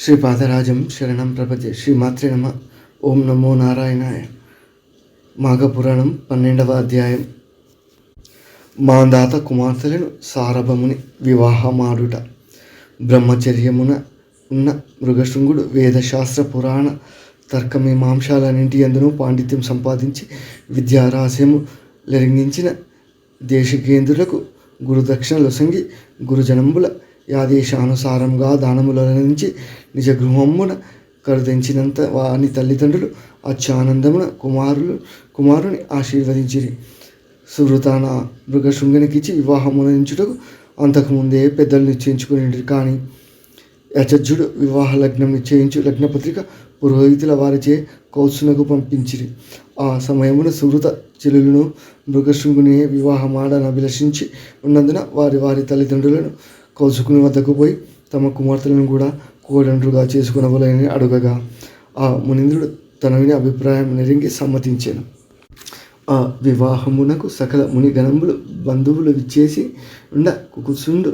శ్రీ పాదరాజం శరణం ప్రపంచ శ్రీమాత్రే నమ. ఓం నమో నారాయణాయ. మాఘపురాణం పన్నెండవ అధ్యాయం. మాందాత కుమార్తెలను సారభముని వివాహమాడుట. బ్రహ్మచర్యమున ఉన్న మృగశృంగుడు వేదశాస్త్ర పురాణ తర్కమీమాంసాలన్నింటి ఎందునూ పాండిత్యం సంపాదించి విద్యారాశయము లెరింగించిన దేశకేంద్రులకు గురుదక్షిణలు సంగి గురుజనంబుల యాదేశానుసారంగా దానముల నుంచి నిజ గృహమున కరుదించినంత వాని తల్లిదండ్రులు అత్యానందమున కుమారులు కుమారుని ఆశీర్వదించిరి. సుహృతాన మృగశృంగునికిచ్చి వివాహమునించుటకు అంతకుముందే పెద్దలు నిశ్చయించుకుని కానీ యచజ్జుడు వివాహ లగ్నం నిశ్చయించు లగ్నపత్రిక పురోహితుల వారిచే కౌసునకు పంపించిరి. ఆ సమయమున సువృత చెలులను మృగశృంగుని వివాహమాడని అభిలషించి ఉన్నందున వారి వారి తల్లిదండ్రులను కౌసుకుని వద్దకు పోయి తమ కుమార్తెలను కూడా కోడండ్రుగా చేసుకునవలని అడగగా ఆ మునీంద్రుడు తన విని అభిప్రాయం నెరింగి సమ్మతించాను. ఆ వివాహమునకు సకల మునిగణములు బంధువులు విచ్చేసి ఉండ కుసుండు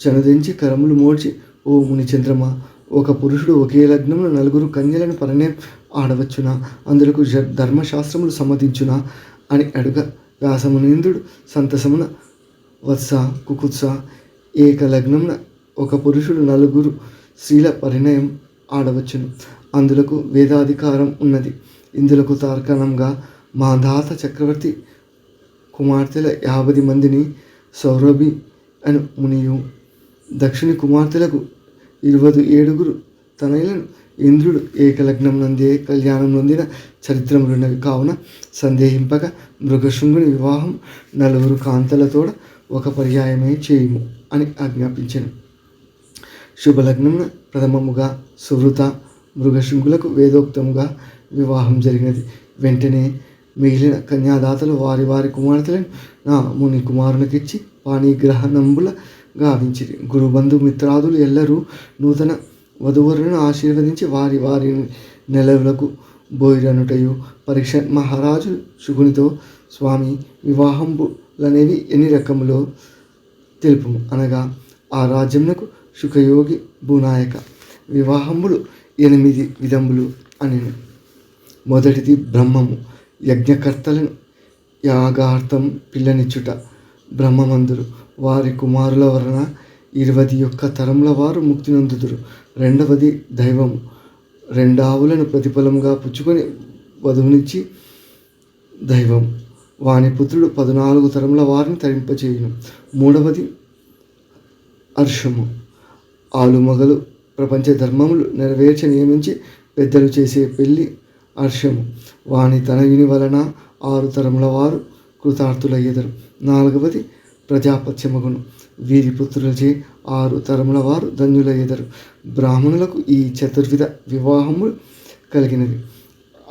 చనుదించి కరములు మోడ్చి ఓ ముని చంద్రమ ఒక పురుషుడు ఒకే లగ్నంలో నలుగురు కన్యలను పరనే ఆడవచ్చునా అందులకు ధర్మశాస్త్రములు సమ్మతించునా అని అడుగ వ్యాసమునింద్రుడు సంతసమున వత్స కుకుత్స ఏక ఒక పురుషుడు నలుగురు స్త్రీల పరిణయం ఆడవచ్చును. అందులకు వేదాధికారం ఉన్నది. ఇందులకు తార్కాణంగా మాంధాత చక్రవర్తి కుమార్తెల యాభై మందిని సౌరభి అని మునియు దక్షిణి కుమార్తెలకు ఇరవై ఏడుగురు తనయులను ఇంద్రుడు ఏకలగ్నం నందే కళ్యాణం నొందిన చరిత్రములున్నవి. కావున సందేహింపక మృగశృంగుని వివాహం నలుగురు కాంతలతోడ ఒక పర్యాయమే చేయుము అని ఆజ్ఞాపించాను. శుభలగ్నం ప్రథమముగా సువృత మృగశృంగులకు వేదోక్తముగా వివాహం జరిగినది. వెంటనే మిగిలిన కన్యాదాతలు వారి వారి కుమార్తెలను నా ముని కుమారునికిచ్చి పాణిగ్రహణంబుల గావించిరి. గురుబంధు మిత్రాదులు ఎల్లరూ నూతన వధువరులను ఆశీర్వదించి వారి వారి నెలవులకు బోయిరనుటయు. పరీక్ష మహారాజు శుగునితో స్వామి అనేవి ఎన్ని రకములో తెలుపుము? అనగా ఆ రాజ్యమునకు సుఖయోగి భూనాయక వివాహములు ఎనిమిది విధములు అని మొదటిది బ్రహ్మము. యజ్ఞకర్తలను యాగార్థం పిల్లనిచ్చుట బ్రహ్మమందురు. వారి కుమారుల వలన ఇరవై యొక్క తరముల వారు ముక్తి నొందుదురు. రెండవది దైవము. రెండావులను ప్రతిఫలంగా పుచ్చుకొని వధువునిచ్చి దైవం వాని పుత్రుడు పద్నాలుగు తరముల వారిని తరింపచేయును మూడవది హర్షము. ఆలుమగలు ప్రపంచ ధర్మములు నెరవేర్చ నియమించి పెద్దలు చేసే పెళ్ళి హర్షము. వాని తనయుని వలన ఆరు తరముల వారు కృతార్థులయ్యేదరు. నాలుగవది ప్రజాపత్యమగును. వీరి పుత్రులచే ఆరు తరముల వారు ధన్యులయ్యేదరు. బ్రాహ్మణులకు ఈ చతుర్విధ వివాహములు కలిగినవి.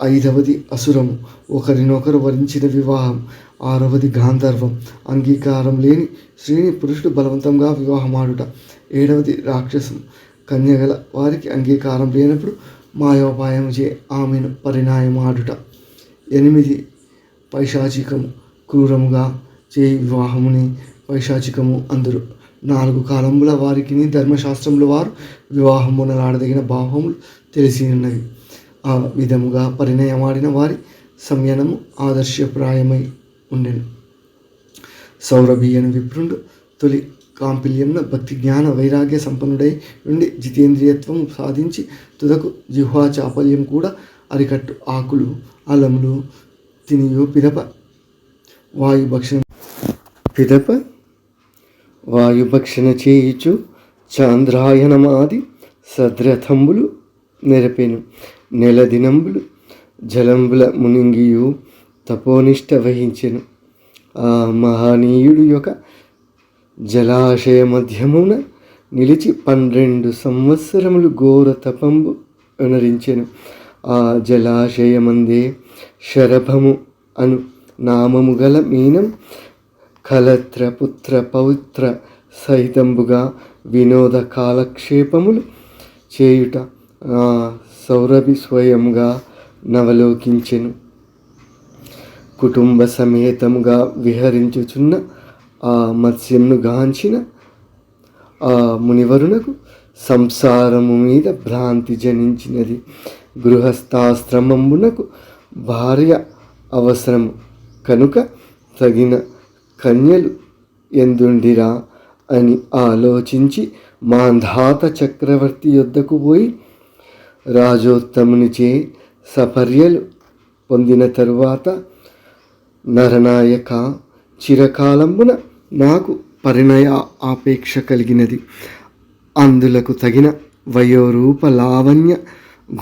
ఐదవది అసురము ఒకరినొకరు వరించిన వివాహం. ఆరవది గాంధర్వం అంగీకారం లేని స్త్రీని పురుషుడు బలవంతంగా వివాహమాడుట. ఏడవది రాక్షసం కన్యగల వారికి అంగీకారం లేనప్పుడు మాయోపాయం చే ఆమెను పరిణాయమాడుట. ఎనిమిది పైశాచికము క్రూరముగా చేయి వివాహముని పైశాచికము అందరు. నాలుగు కాలముల వారికి ధర్మశాస్త్రముల వారు వివాహమునలాడదగిన భావములు తెలిసి ఉన్నవి ఆ విధముగా పరిణయమాడిన వారి సంయనము ఆదర్శప్రాయమై ఉండెను. సౌరభీయను విప్రుండు తొలి కాంపిల్యంన భక్తి జ్ఞాన వైరాగ్య సంపన్నుడై ఉండి జితేంద్రియత్వం సాధించి తుదకు జిహ్వా చాపల్యం కూడా అరికట్టు. ఆకులు అలములు తినియో పిదప వాయుభక్షణ పిదప వాయుభక్షణ చేయుచు చాంద్రాయణమాది సద్రథంబులు నెరపెను. నెల దినంబులు జలంబుల మునింగియు తపోనిష్ట వహించెను. ఆ మహనీయుడు యొక్క జలాశయ మధ్యమున నిలిచి పన్నెండు సంవత్సరములు ఘోర తపంబు అనురించెను. ఆ జలాశయమందే శరభము అను నామము గల మీనం కలత్ర పుత్ర పౌత్ర సహితంబుగా వినోద కాలక్షేపములు చేయుట. ఆ సౌరభి స్వయంగా నవలోకించెను. కుటుంబ సమేతముగా విహరించుచున్న ఆ మత్స్యంను గాంచిన ఆ మునివరునకు సంసారము మీద భ్రాంతి జనించినది. గృహస్థాశ్రమమునకు భార్య అవసరము. కనుక తగిన కన్యలు ఎందుండిరా అని ఆలోచించి మాంధాత చక్రవర్తి యొద్దకు పోయి రాజోత్తమునిచే సపర్యలు పొందిన తరువాత నరనాయక చిరకాలమున నాకు పరిణయ ఆపేక్ష కలిగినది. అందులకు తగిన వయోరూప లావణ్య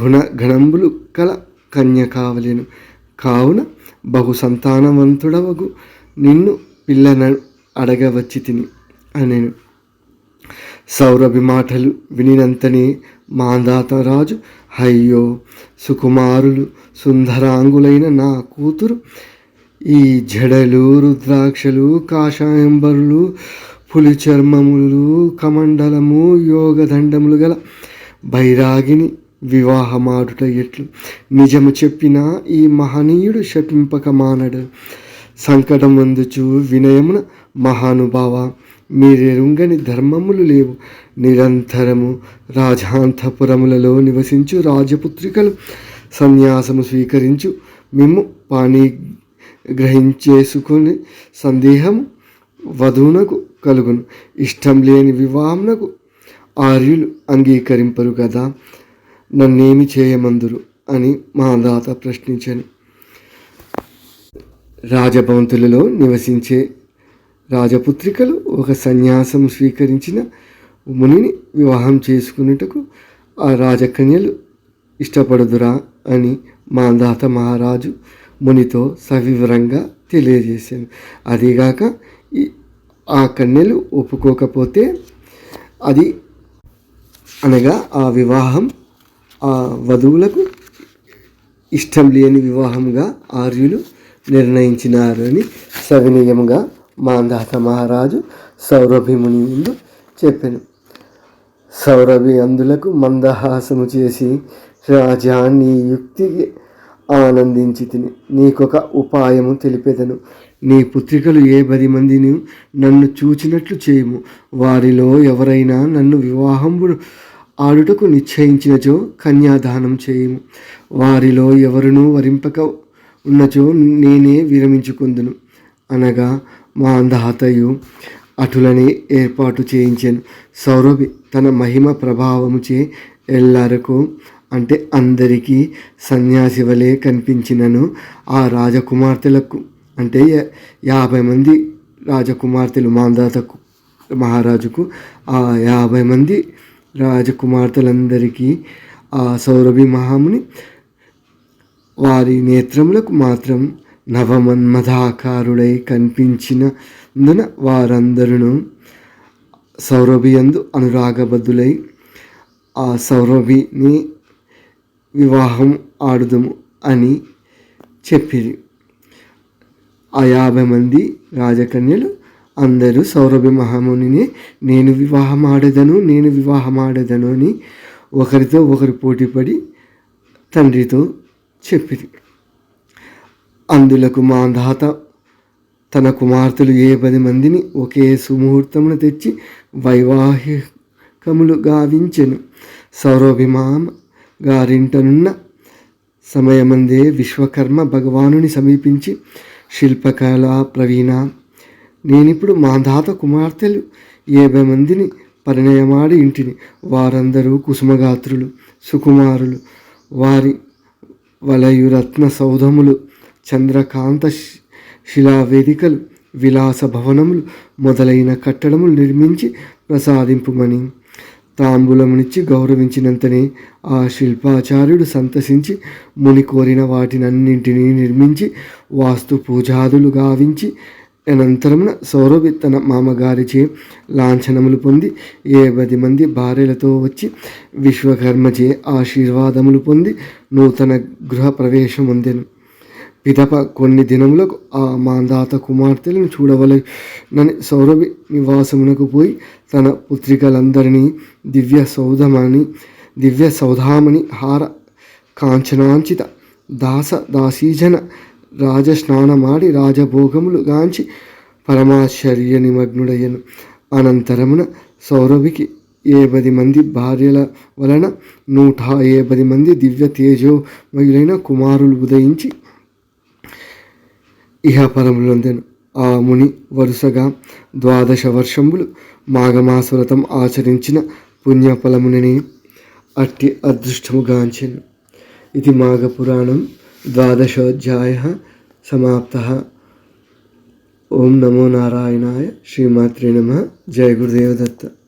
గుణ గణంబులు కల కన్య కావలేను కావున బహు సంతానవంతుడవగు నిన్ను పిల్లన అడగవచ్చి తిని అనేను. సౌరభి మాటలు వినినంతనే మాందాతరాజు అయ్యో సుకుమారులు సుందరాంగులైన నా కూతురు ఈ జడలు రుద్రాక్షలు కాషాయంబరులు పులి చర్మములు కమండలము యోగదండములు గల బైరాగిని వివాహమాడుట ఎట్లు? నిజము చెప్పిన ఈ మహనీయుడు శపింపక మానడు. సంకటమందుచు వినయమున మహానుభావ మీరెరుంగని ధర్మములు లేవు. నిరంతరము రాజాంతపురములలో నివసించు రాజపుత్రికలు. సన్యాసము స్వీకరించు. మేము పాణి గ్రహించేసుకొని సందేహం వధువునకు కలుగును. ఇష్టం లేని వివాహమునకు ఆర్యులు అంగీకరింపరు కదా. నన్నేమి చేయమందురు అని మా దాత ప్రశ్నించాను. రాజభవంతులలో నివసించే రాజపుత్రికలు ఒక సన్యాసం స్వీకరించిన మునిని వివాహం చేసుకున్నటకు ఆ రాజకన్యలు ఇష్టపడదురా అని మాందాత మహారాజు మునితో సవివరంగా తెలియజేశాను. అదీగాక ఈ ఆ కన్యలు ఒప్పుకోకపోతే అది అనగా ఆ వివాహం ఆ వధువులకు ఇష్టం లేని వివాహంగా ఆర్యులు నిర్ణయించినారని సవినీయంగా మాంధాత మహారాజు సౌరభిముని ముందు చెప్పాను. సౌరభి అందులకు మందహాసము చేసి రాజా నీ యుక్తికి ఆనందించి తిని నీకొక ఉపాయము తెలిపేదను. నీ పుత్రికలు ఏ పది మందిని నన్ను చూచినట్లు చేయము? వారిలో ఎవరైనా నన్ను వివాహంబు ఆడుటకు నిశ్చయించినచో కన్యాదానం చేయము. వారిలో ఎవరునూ వరింపక ఉన్నచో నేనే విరమించుకుందును. అనగా మా అంధహతయు అటులని ఏర్పాటు చేయించాను. సౌరభి తన మహిమ ప్రభావముచే ఎల్లరకు అంటే అందరికీ సన్యాసి వలె కనిపించినను. ఆ రాజకుమార్తెలకు అంటే యాభై మంది రాజకుమార్తెలు మాందాతకు మహారాజుకు ఆ యాభై మంది రాజకుమార్తెలందరికీ ఆ సౌరభి మహాముని వారి నేత్రములకు మాత్రం నవమన్మధాకారుడై కనిపించినందున వారందరూ సౌరభియందు అనురాగబద్ధులై ఆ సౌరభిని వివాహం ఆడుదము అని చెప్పిరి. ఆ యాభై మంది రాజకన్యలు అందరూ సౌరభి మహామునిని నేను వివాహం ఆడేదను నేను వివాహం ఆడేదను అని ఒకరితో ఒకరు పోటీపడి తండ్రితో చెప్పిరి. అందులకు మా దాత తన కుమార్తెలు ఏ పది మందిని ఒకే సుముహూర్తమున తెచ్చి వైవాహికములు గావించెను. సౌరభిమామ గారింటనున్న సమయమందే విశ్వకర్మ భగవానుని సమీపించి శిల్పకళ ప్రవీణ నేనిప్పుడు దాత కుమార్తెలు యాభై మందిని పరిణయమాడి ఇంటిని. వారందరూ కుసుమగాత్రులు సుకుమారులు వారి వలయురత్న సౌధములు చంద్రకాంత శి- శిలావేదికలు విలాస భవనములు మొదలైన కట్టడములు నిర్మించి ప్రసాదింపుమని. తాంబూలమునిచ్చి గౌరవించినంతనే ఆ శిల్పాచార్యుడు సంతసించి ముని కోరిన వాటినన్నింటినీ నిర్మించి వాస్తు పూజాదులు గావించి అనంతరమున సౌరభి తన మామగారిచే లాంఛనములు పొంది ఏ పది మంది భార్యలతో వచ్చి విశ్వకర్మచే ఆశీర్వాదములు పొంది నూతన గృహ ప్రవేశం పొందెను పిదప కొన్ని దినములకు ఆ మాందాత కుమార్తెలను చూడవలనని సౌరభి నివాసమునకు పోయి తన పుత్రికలందరినీ దివ్య సౌధమని దివ్య సౌధామని హార కాంచనాంచిత దాస దాసీజన రాజస్నానమాడి రాజభోగములు గాంచి పరమాశ్చర్య నిమగ్నుడయ్యను. అనంతరమున సౌరభికి ఏపది మంది భార్యల వలన నూట ఏపది మంది దివ్య తేజోమయులైన కుమారులు ఉదయించి ఇహపరములందెను ఆ ముని వరుసగా ద్వాదశ వర్షంబులు మాఘమాసవ్రతం ఆచరించిన పుణ్యఫలమునని అట్టి అదృష్టముగాంచెను ఇది మాఘపురాణం. ద్వాదశోధ్యాయ సమాప్త. ఓం నమో నారాయణాయ శ్రీమాత్రే నమ. జయ గురుదేవదత్త.